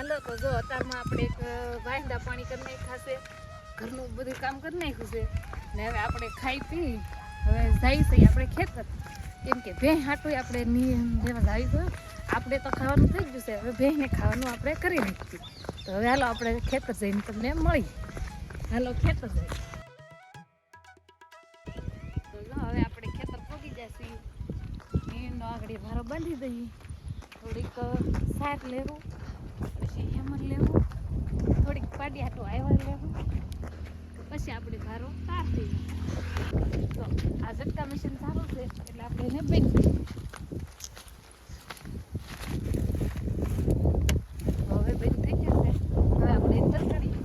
હાલો તો જો અત્યારમાં આપણે એક વાંદા પાણી કરી નાખ્યા છે. ઘરનું બધું કામ કરી નાખ્યું છે. ને હવે આપણે ખાઈ પી, હવે છે આપણે ખેતર. કેમ કે ભેં હાટું આપણે જેવા જાવીશું આપણે તો ખાવાનું થઈ ગયું છે. હવે ભેંને ખાવાનું આપણે કરી નાખ્યું તો હવે હાલો આપણે ખેતર જઈને તમને મળી. હાલો ખેતર જઈએ હવે આપણે ખેતર પહોંચી જશે. એનો આગળ ભારો બાંધી દઈએ. થોડીક સાર લેવું પછી હેમર લેવું થોડીક પાડી તો આવ્યા લેવા પછી આપણે ભારો કાઢી તો આ ઝટકા મશીન સારું છે, એટલે આપણે એને બેન હવે બેન થઈ જશે હવે આપણે અંદર કરીએ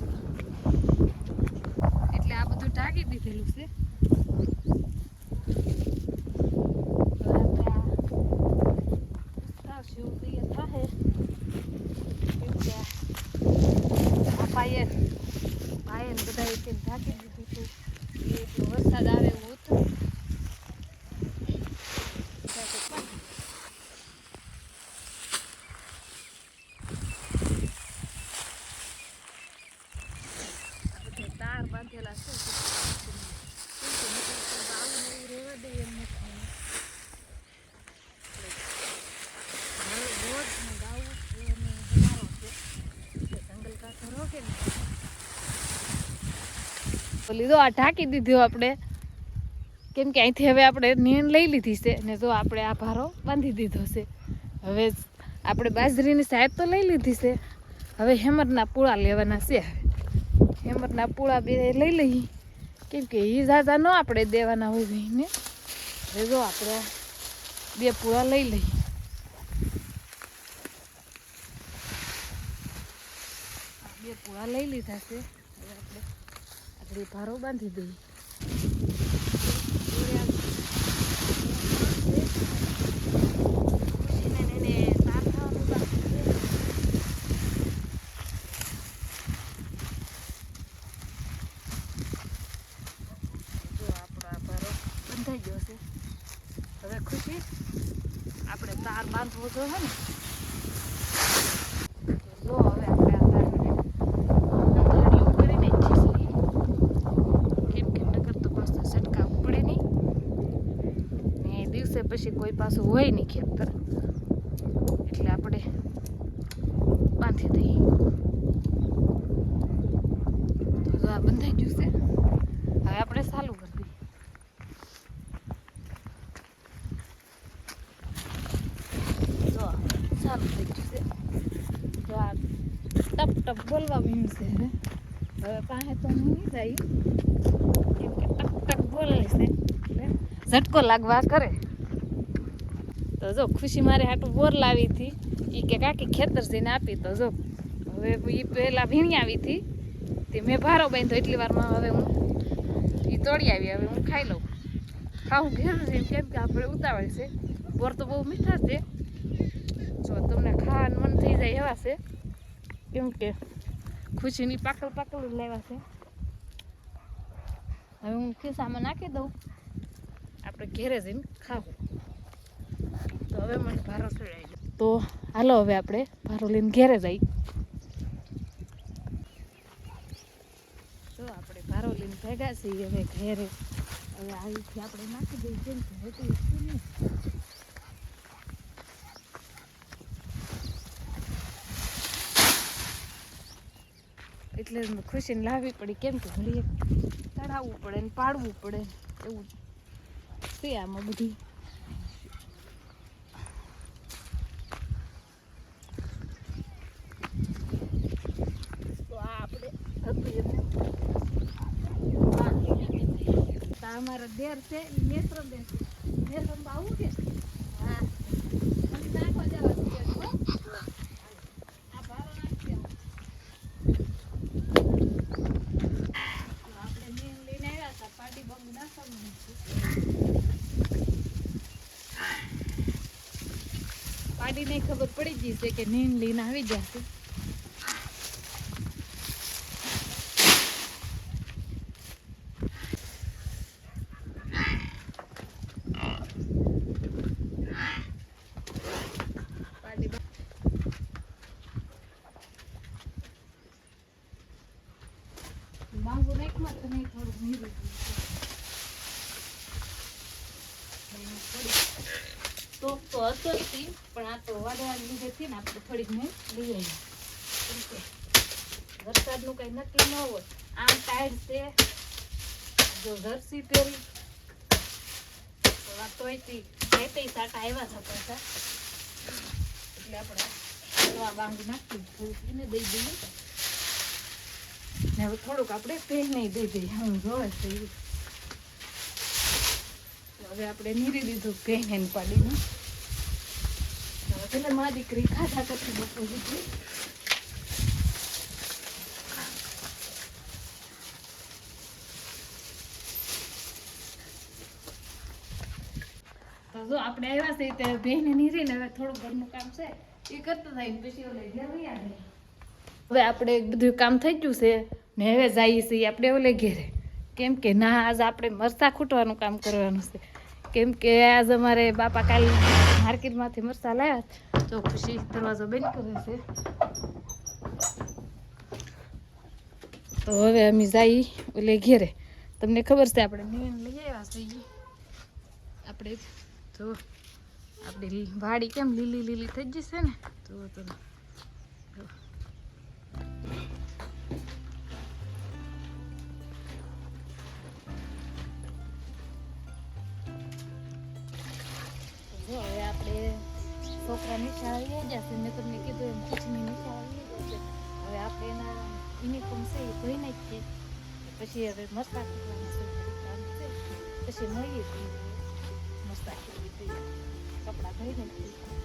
એટલે આ બધું ઢાંકી દીધેલું છે હવે આપણે આ ઉતારશું તૈયાર થાહે કેમ કે આ પાયે પાયે એક ઢાંકી દીધું હતું એટલો વરસાદ આવે એવું હતું. તાર બાંધેલા છે કેમ કે નહીંતર તો બાવું ને એવું રહેવા દે એમ નથી હવે રોજ ને ગાવું એ અમે અમારો છે એટલે જંગલ કાંઠો રોકે ને લીધો. આ ઢાંકી દીધું આપણે. કેમ કે અહીંથી હવે આપણે નીણ લઈ લીધી છે. ને જો આપણે આ ભારો બાંધી દીધો છે. હવે આપણે બાજરીની સાહેબ તો લઈ લીધી છે. હવે હેમરના પૂળા લેવાના છે. હવે હેમરના પૂળા બે લઈ લઈએ. કેમ કે એ ઝાઝા ન આપણે દેવાના હોય ભાઈને હવે જો આપણે બે પૂળા લઈ લઈએ. બે પૂળા લઈ લીધા છે. હવે આપણે આગળ ભારો બાંધી દઈએ આપણો બંધાઈ ગયો છે. હવે ખુશી, આપણે તાર બાંધવો જોઈએ ને તો જો હવે આપણે આ તારને નંદડીઓ કરી નાખીએ છીએ. કેમ કે નકર તો પાછો છંટકાવ પડે નહીં ને એ દિવસે પછી પાછું હોય નહીં ખેતર. એટલે આપણે બાંધી દઈએ. તો જો આ બંધાઈ ગયું છે. હવે આપણે ચાલુ કરી દઈએ. જો ચાલુ થઈ ગયું છે. તો આ ટપ ટપ બોલવા મળ્યું છે હવે. હવે પાસે તો નહીં જાય. કેમ કે ટક ટક બોલે છે. એટલે ઝટકો લાગવા કરે. તો જો ખુશી મારે હાટું બોર લાવી હતી. એ કે કાકી ખેતર જઈને આપી તો જો. હવે એ પહેલાં ભીણી આવી હતી. તે મેં ભારો બાંધ્યો એટલી વારમાં હવે હું એ તોડી આવી. હવે હું ખાઈ લઉં. ખાવું ઘેર જઈને કેમ કે આપણે ઉતાવળ છે. બોર તો બહુ મીઠા છે. જો તમને ખાવાનું મન થઈ જાય એવા છે. કેમ કે ખુશીની પાકલ પાકલ જ લેવા છે. હવે હું ખિસ્સામાં નાખી દઉં. આપણે ઘેરે જઈને ખાવું. તો હવે મને ભારો ચડાવી તો હાલો હવે આપણે ભારો લઈને ઘેરે જઈ. તો આપણે ભારો લઈને ભેગા છીએ હવે ઘેરે. હવે આવીથી આપણે નાખી દઈએ કેમ કે તો નહીં. એટલે જ ખુશીને લાવવી પડી કેમ કે ઘડીએ ચડાવવું પડે ને પાડવું પડે એવું છે આમાં બધી તો આ આપણે હતું એમને તો આ અમારા દેર છે નેત્રમ દેર છે નેત્રમ આવું કે? હા. નાખવા. પાડીને ખબર પડી ગઈ છે કે નીમ લઈને આવી જશે પાડી બંગ બાંબુ નાખમાં તો નહીં થોડુંક નીરું તો તો હતો જ પણ આ તો વાદળાને લીધેથી ને આપણે થોડીક મેં લઈ આવીએ. વરસાદનું કંઈ નક્કી ન હોય. આમ ટાઈડ છે. જો જર્સી પહેરી. તો આ તોય તી સાટા આવ્યા હતા પાછા. એટલે આપણે નાખી થોડુંક દઈ દઈએ. ને હવે થોડુંક આપણે પહેને દઈ દઈએ. હું જોવે છે હવે આપણે નીરી દીધું પહેને પાડીને. હવે મારી દીકરી ખાધા કરતી બપોર દીકરી જો આપણે આવ્યા છે ત્યારે બેને નીરીને હવે થોડું ઘરનું કામ છે, એ કરતા થાય પછી ઓલે ઘેર હવે આપણે બધું કામ થઈ ગયું છે ને હવે જઈએ છીએ આપણે ઓલે ઘેરે. કેમ કે ના, આજ આપણે મરસા ખૂટવાનું કામ કરવાનું છે. કેમ કે આજ અમારે બાપા કાલ માર્કેટમાંથી મરચા લાવ્યા તો ખુશી દરવાજો બંધ કરે છે. તો હવે અમે જઈ ઓલે ઘેરે. તમને ખબર છે આપણે નિયમ લઈ આવ્યા છીએ આપણે તો આપણી વાડી કેમ લીલી લીલી થઈ જશે ને? તો તો આવી જશે મેં તમને કીધું એમ કુછની નથી હવે આપણે એના યુનિફોર્મ છે એ ધોઈ નાખીએ પછી હવે છે પછી મળીએ મસ્તા કપડાં ધોઈ નાખીએ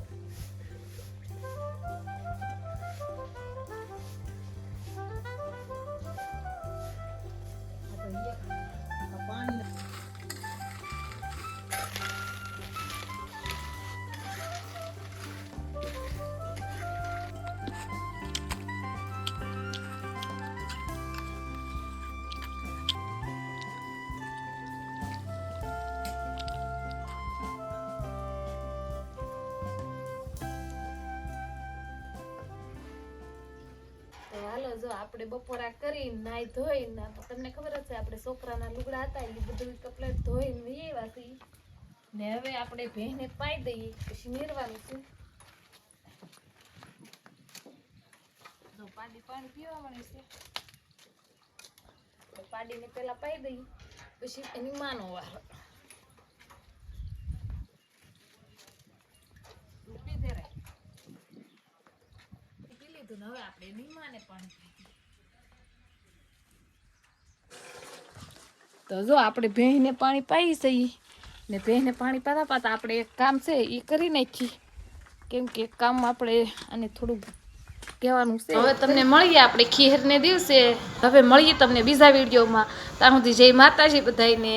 જો આપણે બપોરા કરી નાઈ ધોઈને તમને ખબર જ છે, આપણે છોકરાના લુગડા હતા એ બધું કપડાં ધોઈને છીએ ને હવે આપણે ભેંને પાઈ દઈએ, પછી મેરવાનું છે. પાડી પાણી પીવા મળે છે પાડીને પેલા પાઈ દઈએ, પછી એની માનો. પી લીધું હવે આપણે એની માને પાણી પી દઈએ. તો જો આપણે ભેંને પાણી પાઈ જઈએ ને ભેંને પાણી પાતા પાતા આપણે એક કામ છે એ કરી નાખી. કેમ કે કામ આપણે અને થોડું કહેવાનું છે. હવે તમને મળીએ આપણે ખીરને દિવસે. હવે મળીએ તમને બીજા વિડીયોમાં. ત્યાં સુધી જય માતાજી બધાને